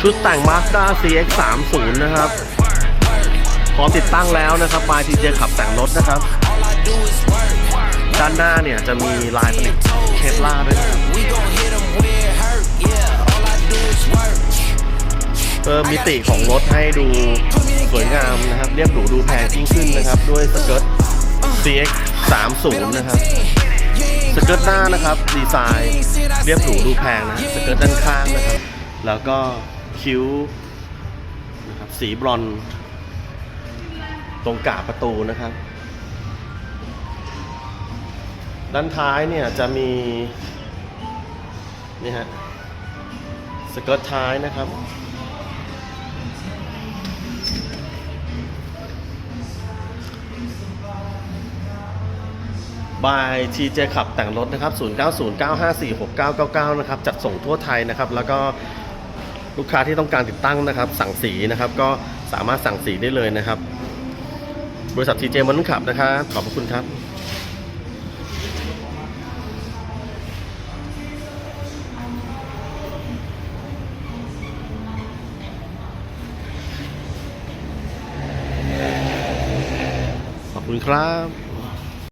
ชุดแต่ง Mazda CX 3 0 นะครับพร้อมติดตั้งแล้วนะครับมายทีเจขับแต่งรถนะครับ ด้านหน้าเนี่ยจะมีลายผลิตเคปล่าด้วยนะครับเพิ่มมิติของรถให้ดูสวยงามนะครับ เรียบหรูดูแพงยิ่งขึ้นนะครับ ด้วยสเกิร์ต CX 3 0 นะครับ สเกิร์ตหน้านะครับ ดีไซน์ เรียบหรูดูแพงนะสเกิร์ตด้านข้างนะครับ แล้วก็ คิ้วนะครับสีบรอนตรงกาประตูนะครับ ด้านท้ายเนี่ยจะมีนี่ฮะสเกิร์ตท้ายนะครับ บายทีเจขับแต่งรถนะครับ 0909546999 นะครับ จัดส่งทั่วไทยนะครับ แล้วก็ ลูกค้าที่ต้องการติดตั้งนะครับ สั่งสีนะครับ ก็สามารถสั่งสีได้เลยนะครับ บริษัททีเจมอนขับนะครับ ขอบพระคุณครับขอบคุณครับ